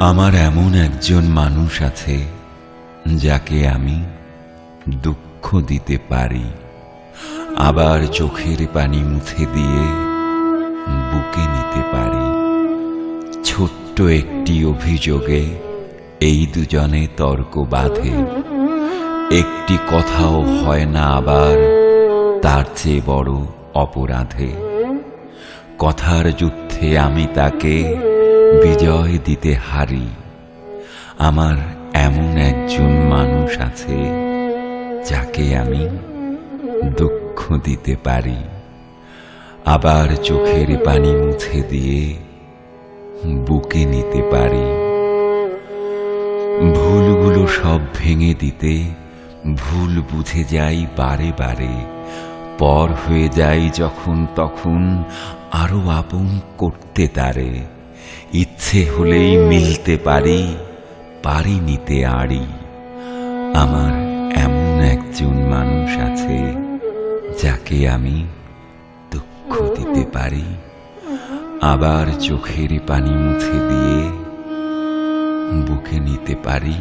আমার এমন একজন মানুষ আছে যাকে আমি দুঃখ দিতে পারি। আবার চোখের পানি মুছে দিয়ে বুকে নিতে পারি। ছোট্ট একটি অভিযোগে এই দুজনে তর্ক বাঁধে। একটি কথাও হয় না আবার, তার চেয়ে বড় অপরাধে। কথার যুদ্ধে আমি তাকে বিজয় দিতে হারি। আমার এমন একজন মানুষ আছে যাকে আমি দুঃখ দিতে পারি। আবার চোখের পানি মুছে দিয়ে বুকে নিতে পারি। ভুলগুলো সব ভেঙে দিতে ভুল বুঝে যাই বারে বারে। পর হয়ে যাই যখন তখন আরও আপন করতে তারে। ইচ্ছে হলেই মিলতে পারি পারি নিতে আড়ি। আমার এমন একজন মানুষ আছে যাকে আমি দুঃখ দিতে পারি। আবার চোখের পানি মুছে দিয়ে বুকে নিতে পারি।